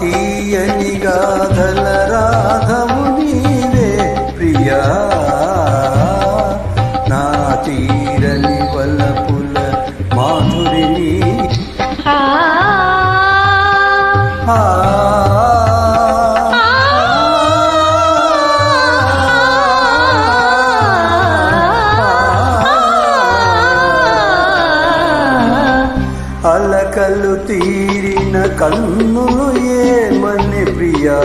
తీయని గాథల రాధము నీవే ప్రియా. నా తీరని వలపుల మాధురిని. ఆ ఆ అలకలు తీరిన కన్నులు ఏమని ప్రియా?